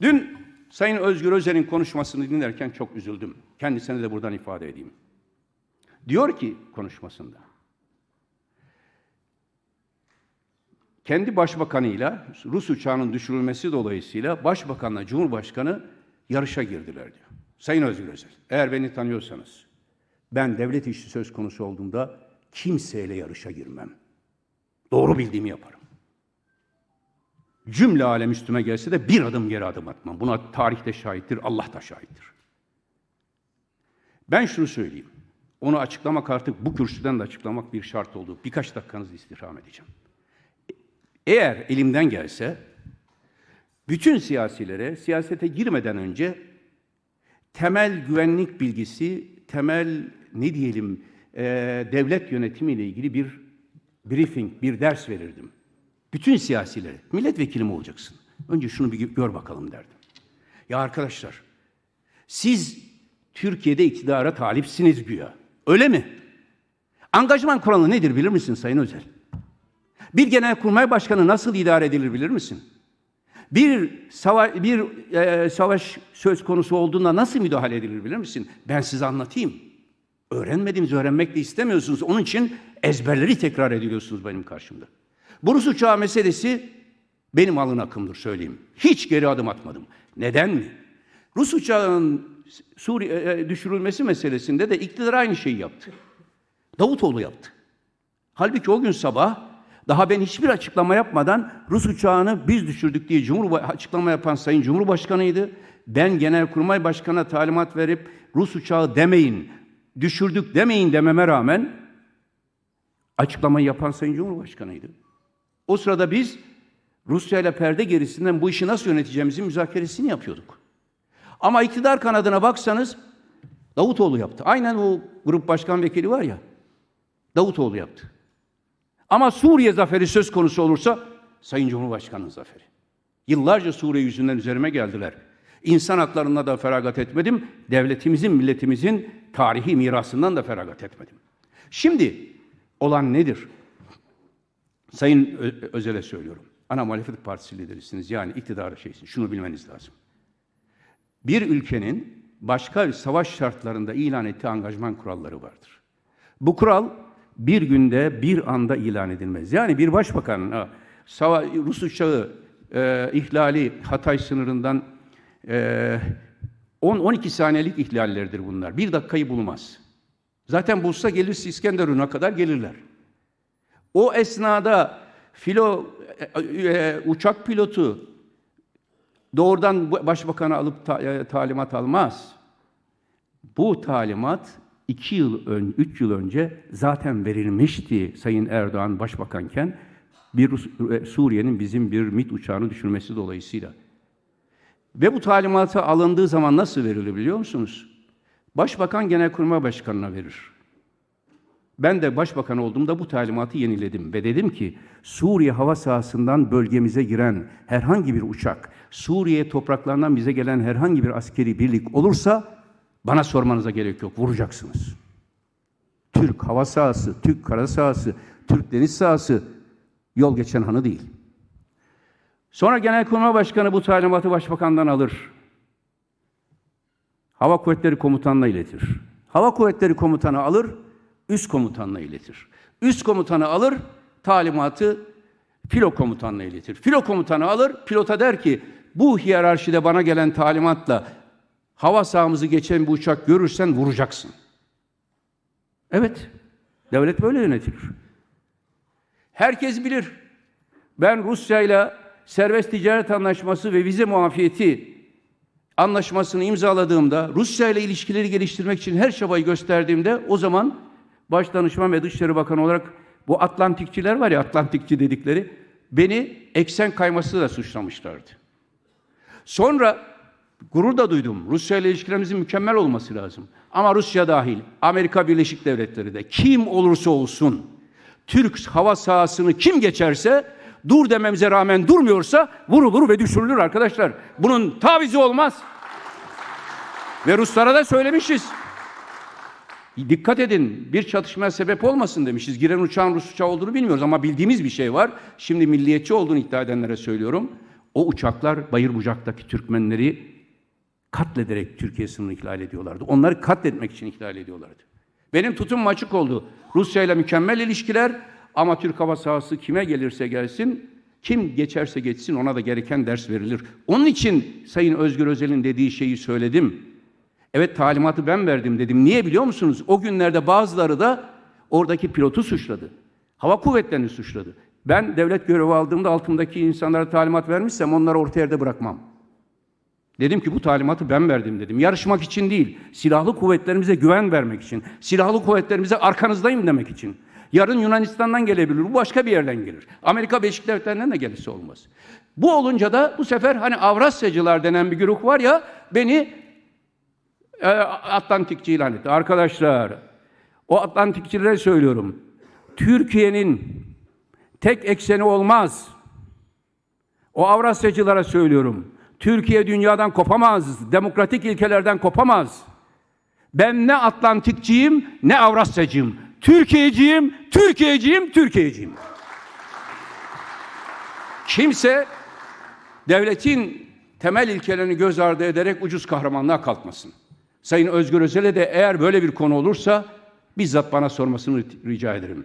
Dün Sayın Özgür Özel'in konuşmasını dinlerken çok üzüldüm. Kendisine de buradan ifade edeyim. Diyor ki konuşmasında, kendi başbakanıyla Rus uçağının düşürülmesi dolayısıyla başbakanla Cumhurbaşkanı yarışa girdiler diyor. Sayın Özgür Özel, eğer beni tanıyorsanız ben devlet işi söz konusu olduğunda kimseyle yarışa girmem. Doğru bildiğimi yaparım. Cümle alem üstüme gelse de bir adım geri adım atmam. Buna tarih de şahittir, Allah da şahittir. Ben şunu söyleyeyim. Onu açıklamak artık bu kürsüden de açıklamak bir şart oldu. Birkaç dakikanızı istirham edeceğim. Eğer elimden gelse bütün siyasilere siyasete girmeden önce temel güvenlik bilgisi, temel ne diyelim e, devlet yönetimiyle ilgili bir briefing, bir ders verirdim. Bütün siyasilere, milletvekili mi olacaksın? Önce şunu bir gör bakalım derdim. Ya arkadaşlar, siz Türkiye'de iktidara talipsiniz güya. Öyle mi? Angajman kuralı nedir bilir misin Sayın Özel? Bir genelkurmay başkanı nasıl idare edilir bilir misin? Bir savaş, bir e, savaş söz konusu olduğunda nasıl müdahale edilir bilir misin? Ben size anlatayım. Öğrenmediğinizi öğrenmek de istemiyorsunuz. Onun için ezberleri tekrar ediyorsunuz benim karşımda. Bu Rus uçağı meselesi benim alın akımdır söyleyeyim. Hiç geri adım atmadım. Neden mi? Rus uçağının Suriye düşürülmesi meselesinde de iktidar aynı şeyi yaptı. Davutoğlu yaptı. Halbuki o gün sabah daha ben hiçbir açıklama yapmadan Rus uçağını biz düşürdük diye Cumhur açıklama yapan Sayın Cumhurbaşkanıydı. Ben Genelkurmay Başkanı'na talimat verip Rus uçağı demeyin, düşürdük demeyin dememe rağmen açıklamayı yapan Sayın Cumhurbaşkanıydı. O sırada biz Rusya ile perde gerisinden bu işi nasıl yöneteceğimizin müzakeresini yapıyorduk. Ama iktidar kanadına baksanız Davutoğlu yaptı. Aynen o grup başkan vekili var ya. Davutoğlu yaptı. Ama Suriye zaferi söz konusu olursa Sayın Cumhurbaşkanı'nın zaferi. Yıllarca Suriye yüzünden üzerime geldiler. İnsan haklarına da feragat etmedim. Devletimizin, milletimizin tarihi mirasından da feragat etmedim. Şimdi olan nedir? Sayın Özel'e söylüyorum. Ana muhalefet partisi liderisiniz. Yani iktidar şeysiniz. Şunu bilmeniz lazım. Bir ülkenin başka bir savaş şartlarında ilan ettiği angajman kuralları vardır. Bu kural bir günde bir anda ilan edilmez. Yani bir başbakan Rus uçağı e, ihlali Hatay sınırından e, 10-12 saniyelik ihlallerdir bunlar. Bir dakikayı bulmaz. Zaten bulsa gelirse İskenderun'a kadar gelirler. O esnada filo e, e, uçak pilotu doğrudan başbakanı alıp ta, e, talimat almaz. Bu talimat iki yıl, ön, üç yıl önce zaten verilmişti Sayın Erdoğan başbakanken bir e, Suriye'nin bizim bir MİT uçağını düşürmesi dolayısıyla. Ve bu talimatı alındığı zaman nasıl verilir biliyor musunuz? Başbakan Genelkurmay Başkanı'na verir. Ben de başbakan olduğumda bu talimatı yeniledim ve dedim ki Suriye hava sahasından bölgemize giren herhangi bir uçak, Suriye topraklarından bize gelen herhangi bir askeri birlik olursa bana sormanıza gerek yok, vuracaksınız. Türk hava sahası, Türk kara sahası, Türk deniz sahası yol geçen hanı değil. Sonra Genelkurmay Başkanı bu talimatı başbakandan alır. Hava Kuvvetleri Komutanı'na iletir. Hava Kuvvetleri Komutanı alır, üst komutanına iletir. Üst komutanı alır, talimatı filo komutanına iletir. Filo komutanı alır, pilota der ki bu hiyerarşide bana gelen talimatla hava sahamızı geçen bir uçak görürsen vuracaksın. Evet, devlet böyle yönetilir. Herkes bilir. Ben Rusya ile serbest ticaret anlaşması ve vize muafiyeti anlaşmasını imzaladığımda, Rusya ile ilişkileri geliştirmek için her çabayı gösterdiğimde o zaman baş danışman ve dışişleri bakanı olarak bu Atlantikçiler var ya Atlantikçi dedikleri beni eksen kayması da suçlamışlardı. Sonra gurur da duydum. Rusya ile ilişkilerimizin mükemmel olması lazım. Ama Rusya dahil, Amerika Birleşik Devletleri de kim olursa olsun Türk hava sahasını kim geçerse dur dememize rağmen durmuyorsa vurulur ve düşürülür arkadaşlar. Bunun tavizi olmaz. Ve Ruslara da söylemişiz. Dikkat edin bir çatışmaya sebep olmasın demişiz. Giren uçağın Rus uçağı olduğunu bilmiyoruz ama bildiğimiz bir şey var. Şimdi milliyetçi olduğunu iddia edenlere söylüyorum. O uçaklar Bayır Bucak'taki Türkmenleri katlederek Türkiye sınırını ihlal ediyorlardı. Onları katletmek için ihlal ediyorlardı. Benim tutumum açık oldu. Rusya ile mükemmel ilişkiler ama Türk hava sahası kime gelirse gelsin, kim geçerse geçsin ona da gereken ders verilir. Onun için Sayın Özgür Özel'in dediği şeyi söyledim. Evet talimatı ben verdim dedim. Niye biliyor musunuz? O günlerde bazıları da oradaki pilotu suçladı. Hava kuvvetlerini suçladı. Ben devlet görevi aldığımda altımdaki insanlara talimat vermişsem onları orta yerde bırakmam. Dedim ki bu talimatı ben verdim dedim. Yarışmak için değil, silahlı kuvvetlerimize güven vermek için, silahlı kuvvetlerimize arkanızdayım demek için. Yarın Yunanistan'dan gelebilir, bu başka bir yerden gelir. Amerika Birleşik Devletleri'nden de gelirse olmaz. Bu olunca da bu sefer hani Avrasyacılar denen bir güruh var ya, beni Atlantikçi ilan etti. Arkadaşlar, o Atlantikçilere söylüyorum. Türkiye'nin tek ekseni olmaz. O Avrasyacılara söylüyorum. Türkiye dünyadan kopamaz, demokratik ilkelerden kopamaz. Ben ne Atlantikçiyim ne Avrasyacıyım. Türkiye'ciyim, Türkiye'ciyim, Türkiye'ciyim. Kimse devletin temel ilkelerini göz ardı ederek ucuz kahramanlığa kalkmasın. Sayın Özgür Özel'e de eğer böyle bir konu olursa bizzat bana sormasını rica ederim.